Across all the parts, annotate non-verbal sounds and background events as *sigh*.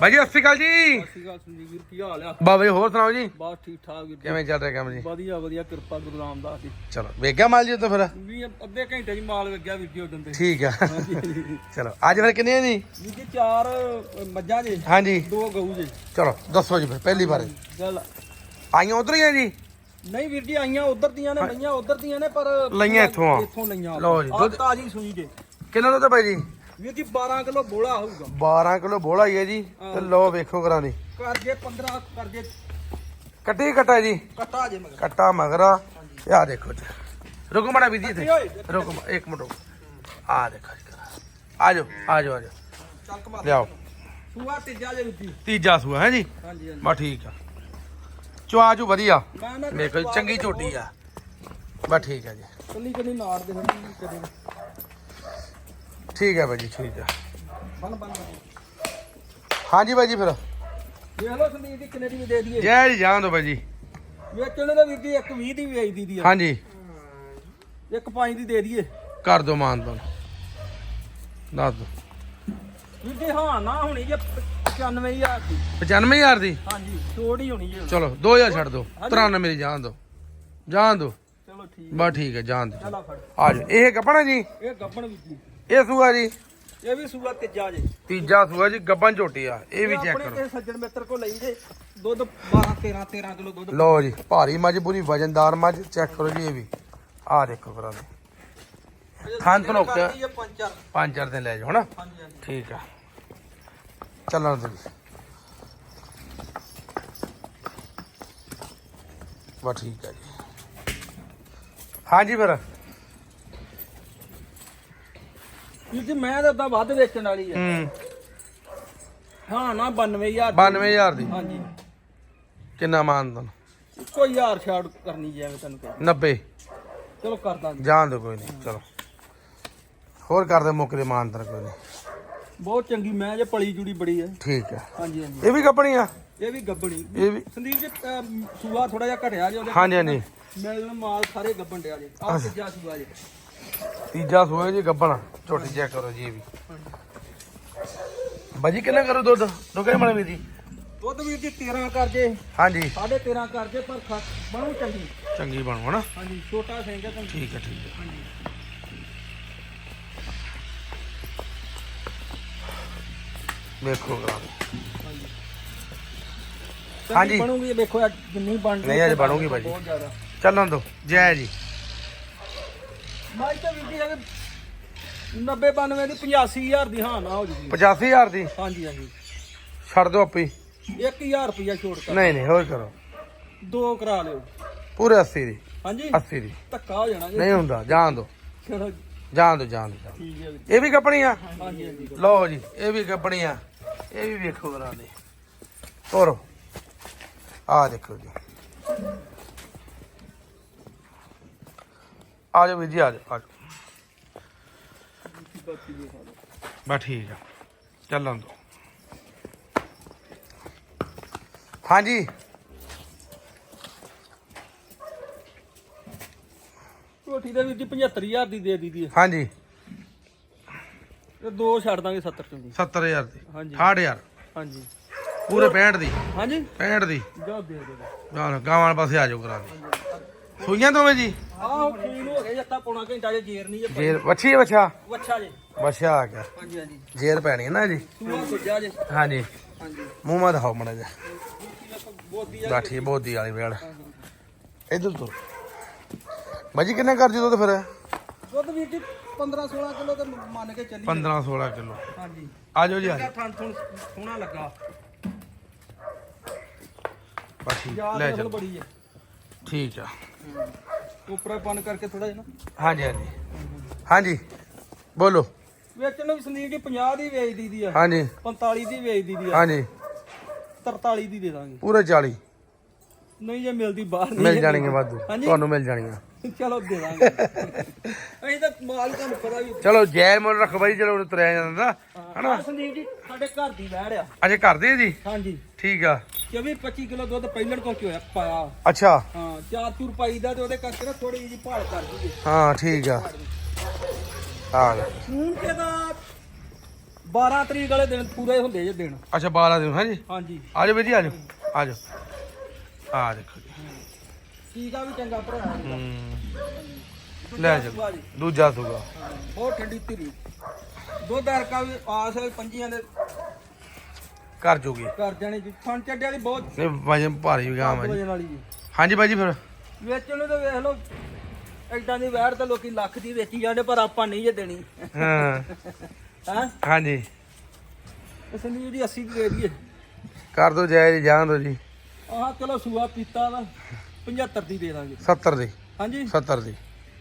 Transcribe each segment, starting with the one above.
ਬਾਈ ਜੀ ਸਤਿ ਸ਼੍ਰੀ ਅਕਾਲ ਜੀ। ਸਤਿ ਸ਼੍ਰੀ ਅਕਾਲ ਸੰਜੀਵ ਵੀਰ ਕੀ ਹਾਲ ਆ? ਬਾਬੇ ਹੋਰ ਸੁਣਾਓ ਜੀ? ਬਸ ਠੀਕ ਠਾਕ ਵੀਰ ਜੀ। ਕਿਵੇਂ ਚੱਲ ਰਿਹਾ ਕੰਮ ਜੀ? ਵਧੀਆ ਵਧੀਆ ਕਿਰਪਾ ਗੁਰੂ ਰਾਮਦਾਸ ਦੀ ਚਲੋ ਵੇਖਿਆ ਮਾਲ ਜੀ ਤਾਂ ਫਿਰ? ਵੀ ਅੱਧੇ ਘੰਟੇ 'ਚ ਮਾਲ ਵੇਗਿਆ ਵੀਰ ਜੀ ਉਦੋਂ ਠੀਕ ਆ। ਚਲੋ ਅੱਜ ਫਿਰ ਕਿੰਨੇ ਜੀ? ਵੀਰ ਜੀ ਚਾਰ ਮੱਝਾਂ ਜੇ ਹਾਂਜੀ। ਦੋ ਗਊ ਜੇ। ਚਲੋ ਦੱਸੋ ਜੀ ਫਿਰ ਪਹਿਲੀ ਵਾਰ। ਚੱਲ ਆਈਆਂ ਉਧਰ ਹੀ ਆ ਜੀ? ਨਹੀਂ ਵੀਰ ਜੀ ਆਈਆਂ ਉਧਰ ਦੀਆਂ ਨੇ ਮਈਆਂ ਉਧਰ ਦੀਆਂ ਨੇ ਪਰ ਲਈਆਂ ਇੱਥੋਂ ਆ। ਇੱਥੋਂ ਲਈਆਂ। ਲਓ ਜੀ, ਦੁੱਧ- ਤਾਜ਼ੀ ਸੂਈ ਜੇ। ਕਿੰਨਾ ਦੁੱਧ ਬਾਈ ਜੀ? ਵੀਰ ਜੀ 12 ਕਿਲੋ ਬੋਲਾ ਹੋਊਗਾ। 12 ਕਿਲੋ ਬੋਲਾ ਹੀ ਹੈ ਜੀ ਤੇ ਲੋ ਵੇਖੋ ਕਰਾਂ ਦੀ ਕਰ ਜੇ 15 ਕਰ ਜੇ ਕੱਟੀ ਕੱਟਾ ਜੀ? ਕੱਟਾ ਜੇ ਮਗਰ। ਕੱਟਾ ਮਗਰਾ ਆ। ਦੇਖੋ ਜੀ। ਰੁਕੋ ਮੜਾ ਵੀ ਜੀ। ਇੱਥੇ ਰੁਕੋ ਇੱਕ ਮਿੰਟ ਆ ਦੇਖੋ ਜੀ ਆ ਜਾਓ ਆ ਜਾਓ ਆ ਜਾਓ ਲਿਆਓ। ਸੂਆ ਤੀਜਾ ਜੇ ਜੀ ਤੀਜਾ ਸੂਆ ਹੈ ਜੀ? ਹਾਂਜੀ ਹਾਂਜੀ। ਬਾ ਠੀਕ ਆ। ਚੁਆਜੂ ਵਧੀਆ। ਮੈਂ ਨਾ ਦੇਖੋ ਜੀ, ਚੰਗੀ ਝੋਟੀ ਆ। ਬਾ ਠੀਕ ਆ ਜੀ। ਕੱਲੀ ਕੱਲੀ ਦੇ ਕਦੇ ਠੀਕ ਹੈ ਬਾਈ ਜੀ ਠੀਕ ਬਨ ਬਨ ਹਾਂਜੀ ਬਾਈ ਜੀ ਫਿਰ। ਵੇਖ ਲਓ ਸੰਦੀਪ ਦੀ ਕਿੰਨੇ ਦੀ ਵੀ ਦੇ ਦਈਏ। ਜੈ ਜੀ ਜਾਣ ਦੋ ਬਾਈ ਜੀ ਵੇਚਣ ਦੇ ਵੀਰ ਜੀ ਇੱਕ 20 ਦੀ ਵੇਚ ਦੀ ਦੀ ਆ। ਹਾਂਜੀ। ਇੱਕ 5 ਦੀ ਦੇ ਦਈਏ। ਕਰ ਦੋ ਮਾਨ ਤੋਂ ਦੱਸ ਦੋ ਵੀਰ ਜੀ ਹਾਂ ਨਾ ਹੋਣੀ ਜੇ 95000 ਦੀ। 95000 ਦੀ? ਹਾਂਜੀ ਛੋੜ ਹੀ ਹੋਣੀ ਜੇ। ਚਲੋ 2000 ਛੱਡ ਦੋ 93 ਮੇਰੀ ਜਾਣ ਦੋ ਜਾਣ ਦੋ ਚਲੋ ਠੀਕ। ਬਾ ਠੀਕ ਹੈ ਜਾਣ ਦੋ ਚਲਾ ਫੜ। ਆ ਜਾਓ। ਇਹ ਕੱਪਣਾ ਜੀ? ਇਹ ਗੱਬਣ ਵੀਰ ਜੀ। ਇਹ ਸੂਆ ਜੀ। ਇਹ ਵੀ ਸੂਆ ਤੀਜਾ ਜੇ। ਤੀਜਾ ਸੂਆ ਜੀ ਗੱਬਨ ਝੋਟੀ ਆ ਇਹ ਵੀ ਚੈੱਕ ਕਰੋ। ਕਿਸੇ ਸੱਜਣ ਮਿੱਤਰ ਕੋ ਲਈ ਜੇ ਦੁੱਧ 12 13 13 ਕਿਲੋ ਦੁੱਧ। ਲਓ ਜੀ ਭਾਰੀ ਮੱਝ ਪੂਰੀ ਵਜਨਦਾਰ ਮੱਝ ਚੈੱਕ ਕਰੋ ਜੀ ਇਹ ਵੀ। ਆ ਦੇਖੋ ਕਰਾ ਦੇ ਖਾਨ ਤੋਂ ਨੁਕਤੇ। ਜੇ ਪੰਜ ਚਾਰ ਪੰਜ ਚਾਰ ਦਿਨ ਲੈ ਜਾਓ ਹਨਾ? ਠੀਕ ਆ। ਚੱਲਣ ਦੋ ਵਾ ਠੀਕ ਆ ਜੀ। ਹਾਂਜੀ ਫਿਰ। ਜੀ ਮੈਂ ਤਾਂ ਉਦਾਂ ਵੱਧ ਵੇਚਣ ਵਾਲੀ ਆ। ਹੂੰ। ਹਾਂ ਨਾ 92000 92000 ਦੀ। ਹਾਂਜੀ। ਕਿੰਨਾ ਮਾਨਦਨ ਕੋਈ ਹਜ਼ਾਰ ਛਾੜ ਕਰਨੀ ਜੇ ਐਵੇਂ ਤੈਨੂੰ ਕਹਾਂ। 90 ਚਲੋ ਕਰ ਦਾਂਗੇ। ਜਾਣ ਦੋ ਕੋਈ ਨਹੀਂ ਚਲੋ। ਹੋਰ ਕਰਦੇ ਮੁੱਕ ਦੇ ਮਾਨਦਨ ਕੋਈ ਨਹੀਂ ਬਹੁਤ ਚੰਗੀ ਮੈਂ ਜੇ ਪਲੀ ਜੁੜੀ ਬੜੀ ਹੈ ਠੀਕ ਆ। ਹਾਂਜੀ ਹਾਂਜੀ। ਇਹ ਵੀ ਕੱਪਣੀ ਆ? ਇਹ ਵੀ ਗੱਬਣੀ। ਇਹ ਵੀ ਸੰਦੀਪ ਜੀ ਅਮ, ਸੂਆ ਥੋੜਾ ਜਿਹਾ ਘਟਿਆ ਜੇ ਉਹਦੇ ਹਾਂਜੀ ਹਾਂਜੀ। ਮਿਲਣ ਮਾਲ ਸਾਰੇ ਗੱਬਣ ਡਿਆ ਜੇ। ਆਹ ਤੀਜਾ ਸੂਆ ਜੇ। ਤੀਜਾ ਸੂਆ ਜੀ ਗੱਬਣ। ਝੋਟੀ ਚੈੱਕ ਕਰੋ ਜੀ ਇਹ ਵੀ। ਬਾਜੀ ਕਿੰਨਾ ਕਰੂ ਦੁੱਧ? ਰੁਕੇ ਮਣੇ ਵੀ ਜੀ? ਦੁੱਧ ਵੀਰ ਜੀ 13 ਕਰ ਜੇ। ਹਾਂਜੀ। ਸਾਢੇ 13 ਕਰ ਜੇ ਪਰ ਖਾ- ਬਣੂ ਚੰਗੀ। ਚੰਗੀ ਬਣੂ ਹਨਾ? ਹਾਂਜੀ ਛੋਟਾ ਸਿੰਘ ਹੈ ਠੀਕ ਹੈ ਠੀਕ ਹੈ। ਹਾਂਜੀ। ਵੇਖੋ ਕਰਾ। ਹਾਂਜੀ। ਬਣੂਗੀ ਇਹ ਅੱਜ ਜਿੰਨੀ ਬਣ ਨਹੀਂ, ਅੱਜ ਬਣੂਗੀ ਭਾਜੀ। ਬਹੁਤ ਜ਼ਿਆਦਾ। ਚੱਲਣ ਦੋ। ਜੈ ਜੀ। ਮਾਈ ਤਾਂ ਵੀਰ ਜੀ ਹੈਗੇ 90 92 ਦੀ 85000 ਦੀ ਹਾਂ ਨਾ ਹੋ ਜੂਗੀ। 85000 ਦੀ? ਹਾਂਜੀ ਹਾਂਜੀ। ਛੱਡ ਦਿਓ ਆਪੇ ਹੀ। 1000 ਰੁਪਇਆ ਛੋੜ ਕਰ। ਨਹੀਂ ਨਹੀਂ ਹੋਰ ਕਰੋ। ਦੋ ਕਰਾ ਲਿਓ। ਪੂਰੇ 80 ਦੀ। ਹਾਂਜੀ? 80 ਦੀ। ਧੱਕਾ ਹੋ ਜਾਣਾ ਜੀ। ਨਹੀਂ ਹੁੰਦਾ ਜਾਣ ਦੋ ਚਲੋ ਜਾਣ ਦੋ ਜਾਣ ਦੋ ਠੀਕ ਹੈ। ਇਹ ਵੀ ਕੱਪਣੀ ਆ ਹਾਂਜੀ ਹਾਂਜੀ। ਲਓ ਜੀ ਇਹ ਵੀ ਕੱਪਣੀ ਆ ਇਹ ਵੀ ਵੇਖੋ ਕਰਾ ਦੇ। ਤੋਰੋ। ਆ ਦੇਖੋ ਜੀ। ਆ ਜਾਓ ਵੀਰ ਜੀ ਆ ਜਾਓ ਆ ਜਾਓ। ਬਸ ਠੀਕ ਆ। ਚੱਲਣ ਦੋ ਹਾਂਜੀ। ਰੋਟੀ ਦੇ ਵੀਰ ਜੀ 75000 ਦੀ ਦੇ ਦੀਦੀ ਹਾਂਜੀ। ਤੇ ਦੋ ਛੱਡ ਦਾਂਗੇ 70 ਚੋਂ ਦੀ 70000 ਦੀ। ਹਾਂਜੀ। 68000 ਹਾਂਜੀ। ਪੂਰੇ 65 ਦੀ। ਹਾਂਜੀ। 65 ਦੀ। ਜਾਓ ਦੇ ਦੇ। ਨਾਲ ਗਾਵਾਂ ਵਾਲੇ ਪਾਸੇ ਆ ਜਾਓ ਕਰਾ ਦੇ ਸੂਈਆਂ ਦੋਵੇਂ ਜੀ? ਆਹ ਖੀਨ ਹੋ ਗਏ ਜੱਤਾ ਪੌਣਾ ਘੰਟਾ ਜੇ ਜੇਰ ਨਹੀਂ ਜੇ ਜੇਰ ਵੱਛੀ ਹੈ ਵੱਛਾ? ਵੱਛਾ ਜੇ। ਵੱਛਾ ਆ ਗਿਆ। ਹਾਂਜੀ ਹਾਂਜੀ। ਜੇਰ ਪੈਣੀ ਹੈ ਨਾ ਜੀ? ਸੂਆ ਸੁੱਜਾ ਜੇ। ਹਾਂਜੀ। ਹਾਂਜੀ। ਮੂੰਹ ਮਾ ਦਿਖਾਓ ਮੜਾ ਜਾ ਬੋਦੀ ਆ ਬਾਠੀ ਬੋਦੀ। ਵਾਲੀ ਵੇੜ ਇਧਰ ਤੋਂ। ਬਾਜੀ ਕਿੰਨੇ ਕਰ ਫਿਰ? ਦੁੱਧ ਵੀਰ ਜੀ 15 16 ਕਿਲੋ ਤੇ ਮੰਨ ਕੇ ਚੱਲੀ 15 16 ਕਿਲੋ। ਹਾਂਜੀ। ਆ ਜਾਓ ਜੀ ਆ ਇਹਦਾ ਜਾਓ ਥਣ ਥਣ ਸੋਹਣਾ ਲੱਗਾ। ਬਾਠੀ ਯਾਦ ਲੈ ਨਸਲ ਜਾਓ। ਬੜੀ ਹੈ। ਠੀਕ ਆ। ਉਪਰੇ ਬੰਨ ਕਰਕੇ ਥੋੜਾ ਜਿਹਾ ਨਾ। ਹਾਂਜੀ ਹਾਂਜੀ। ਹਾਂਜੀ ਬੋਲੋ। ਵੇਚਣ ਨੂੰ ਵੀ ਸੰਦੀਪ ਜੀ 50 ਦੀ ਵੇਚ ਦੀ ਆ। ਹਾਂਜੀ। 45 ਦੀ ਵੇਚ ਦੀ ਆ। ਹਾਂਜੀ। 43 ਦੀ ਦੇ ਦਾਂਗੇ। ਪੂਰੇ 40 ਨਹੀਂ ਜੇ ਮਿਲਦੀ ਬਾਹਰ ਨਹੀਂ। ਮਿਲ ਜਾਣਗੇ ਵਾਧੂ। ਹਾਂਜੀ। ਤੁਹਾਨੂੰ ਮਿਲ ਜਾਣਗੀਆਂ। ਚਲੋ ਦੇ ਦਾਂਗੇ। *laughs* ਅਸੀਂ ਤਾਂ ਮਾਲ ਤੁਹਾਨੂੰ ਪਤਾ ਵੀ ਚਲੋ ਜੈ ਮੁੱਲ ਰੱਖੋ ਬਾਈ ਚਲੋ ਉਹਨੂੰ ਤੁਰਿਆ ਜਾਂਦਾ ਹਨਾ? ਸੰਦੀਪ ਜੀ ਸਾਡੇ ਘਰ ਦੀ ਵਹਿੜ ਆ। ਅਜੇ ਕਰਦੇ ਜੀ? ਹਾਂਜੀ। ਠੀਕ ਆ। 24 25 ਕਿਲੋ ਦੁੱਧ ਪਹਿਲਣ ਚ ਹੋਇਆ ਪਾਇਆ। ਅੱਛਾ। ਹਾਂ ਚਾਰ ਚੂਰ ਪਾਈ ਦਾ ਤੇ ਉਹਦੇ ਕਰਕੇ ਨਾ ਥੋੜੀ ਜਿਹੀ ਭਾਲ ਕਰ ਦਈਏ। ਹਾਂ ਠੀਕ ਆ। ਆ ਗਿਆ ਹੁਣ ਕਿਹਦਾ 12 ਤਰੀਕ ਵਾਲੇ ਦਿਨ ਪੂਰੇ ਹੁੰਦੇ ਜੇ ਦਿਨ। ਅੱਛਾ 12 ਦਿਨ ਹਾਂਜੀ ਹਾਂਜੀ। ਆ ਜਾਓ ਵੀਰ ਜੀ ਆ ਜਾਓ। ਆ ਜਾਓ। ਆ ਦੇਖੋ ਜੀ। ਟੀਕਾ ਵੀ ਚੰਗਾ ਭਰਾ। ਹੂੰ। ਲੈ ਜਾਓ। ਦੂਜਾ ਸੂਗਾ ਬਹੁਤ ਠੰਡੀ ਧੀਰੀ ਦੁੱਧ ਹਰਕਾ ਵੀ ਆਸ ਹੈ ਪੰਜੀਆਂ ਦੇ ਕਰ ਜੋਗੀ। ਕਰ ਜਾਣੇ ਜੀ। ਥਣ ਚੱਡੇ ਵਾਲੀ ਬਹੁਤ ਇਹ ਵਜਨ ਭਾਰੀ ਵੀ ਗਾਂ ਹੈ ਜੀ। ਵਜਨ ਵਾਲੀ ਜੀ। ਹਾਂਜੀ ਬਾਈ ਜੀ ਫਿਰ। ਵੇਚਣ ਨੂੰ ਤਾਂ ਵੇਖ ਲਓ ਐਦਾਂ ਦੀ ਵੈੜ ਤਾਂ ਲੋਕੀ ਲੱਖ ਦੀ ਵੇਚੀ ਜਾਂਦੇ ਪਰ ਆਪਾਂ ਨਹੀਂ ਜੇ ਦੇਣੀ। ਹਾਂ। ਹਾਂ? ਹਾਂਜੀ। ਇਸ ਲਈ ਜਿਹੜੀ 80 ਦੀ ਦੇ ਦਈਏ। ਕਰ ਦੋ ਜਾਇਜ਼ ਜਾਣ ਦੋ ਜੀ। ਆਹ ਚਲੋ ਸੂਆ ਪੀਤਾ ਵਾ 75 ਦੀ ਦੇ ਦਾਂਗੇ। 70 ਦੀ। ਹਾਂਜੀ। 70 ਦੀ।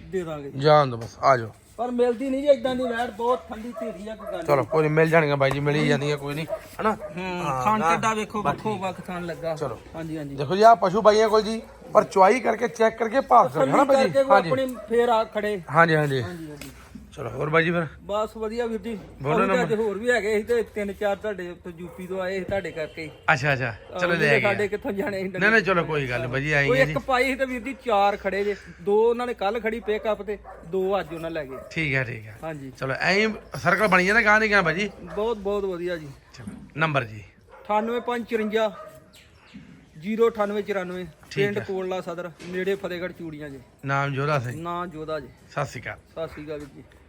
ਦੇ ਦਾਂਗੇ। ਜਾਣ ਦੋ ਬਸ ਆ ਜਾਓ। ਪਰ ਮਿਲਦੀ ਨਹੀਂ ਜੀ ਐਦਾਂ ਦੀ ਵੈੜ ਬਹੁਤ ਠੰਡੀ ਧੀਰੀ ਆ ਕੋਈ ਗੱਲ ਚਲੋ ਕੋਈ ਨੀ ਮਿਲ ਜਾਣਗੇ ਬਾਈ ਜੀ ਮਿਲ ਹੀ ਜਾਂਦੀਆਂ ਕੋਈ ਨਹੀਂ ਹਨਾ? ਹੂੰ ਖਾਣ ਚੱਡਾ ਵੇਖੋ ਵੱਖੋ ਵੱਖ ਖਾਣ ਲੱਗਾ। ਚਲੋ। ਹਾਂਜੀ ਹਾਂਜੀ। ਦੇਖੋ ਜੀ ਆ ਪਸ਼ੂ ਬਾਈਆਂ ਕੋਲ ਜੀ ਪਰ ਚੁਆਈ ਕਰਕੇ ਚੈੱਕ ਕਰਕੇ ਭਾਅ ਹਨਾ ਬਾਈ ਜੀ? ਕੋਈ ਹਾਂਜੀ। ਆਪਣੀ ਫੇਰ ਆ ਖੜੇ। ਹਾਂਜੀ ਹਾਂਜੀ। ਚਲੋ ਹੋਰ ਬਾਈ ਜੀ ਫਿਰ? ਬਸ ਵਧੀਆ ਵੀਰ ਜੀ। ਬੋਲੋ ਨਾ ਅੱਜ ਹੋਰ ਵੀ ਹੈਗੇ ਸੀ ਤੇ ਤਿੰਨ ਚਾਰ ਤੁਹਾਡੇ ਤੋਂ ਯੂਪੀ ਤੋਂ ਆਏ ਸੀ ਤੁਹਾਡੇ ਕਰਕੇ। ਅੱਛਾ ਅੱਛਾ। ਚਲੋ ਲੈ ਸਾਡੇ ਗਏ ਕਿੱਥੋਂ ਜਾਣੇ ਸੀ ਨਹੀਂ ਨਹੀਂ ਚਲੋ ਕੋਈ ਗੱਲ ਨੀ ਬਾਈ ਜੀ ਇੱਕ ਪਾਈ ਸੀ ਤੇ ਵੀਰ ਜੀ ਚਾਰ ਖੜੇ ਜੇ। ਦੋ ਉਹਨਾਂ ਨੇ ਕੱਲ ਖੜੀ ਪਿਕਅਪ ਤੇ ਦੋ ਅੱਜ ਉਹਨਾਂ ਲੈ ਗਏ। ਠੀਕ ਹੈ ਠੀਕ ਹੈ ਹਾਂਜੀ। ਚਲੋ ਐਂ ਸਰਕਲ ਬਣੀ ਜਾਂਦਾ ਗਾਂ ਨਹੀਂ ਗਾਂ ਬਾਈ ਜੀ ਬਹੁਤ ਬਹੁਤ ਵਧੀਆ ਜੀ। ਨੰਬਰ ਜੀ। 98554 09894 ਠੀਕ ਪਿੰਡ ਹੈ। ਕੋਟਲਾ ਸਦਰ ਨੇੜੇ ਫਤਿਹਗੜ੍ਹ ਚੂੜੀਆਂ ਜੀ। ਨਾਮ ਜੋਰਾ ਸਿੰਘ। ਨਾਂ ਜੋਦਾ ਜੀ। ਸਤਿ ਸ਼੍ਰੀ ਅਕਾਲ। ਸਤਿ ਸ੍ਰੀ ਅਕਾਲ ਜੀ।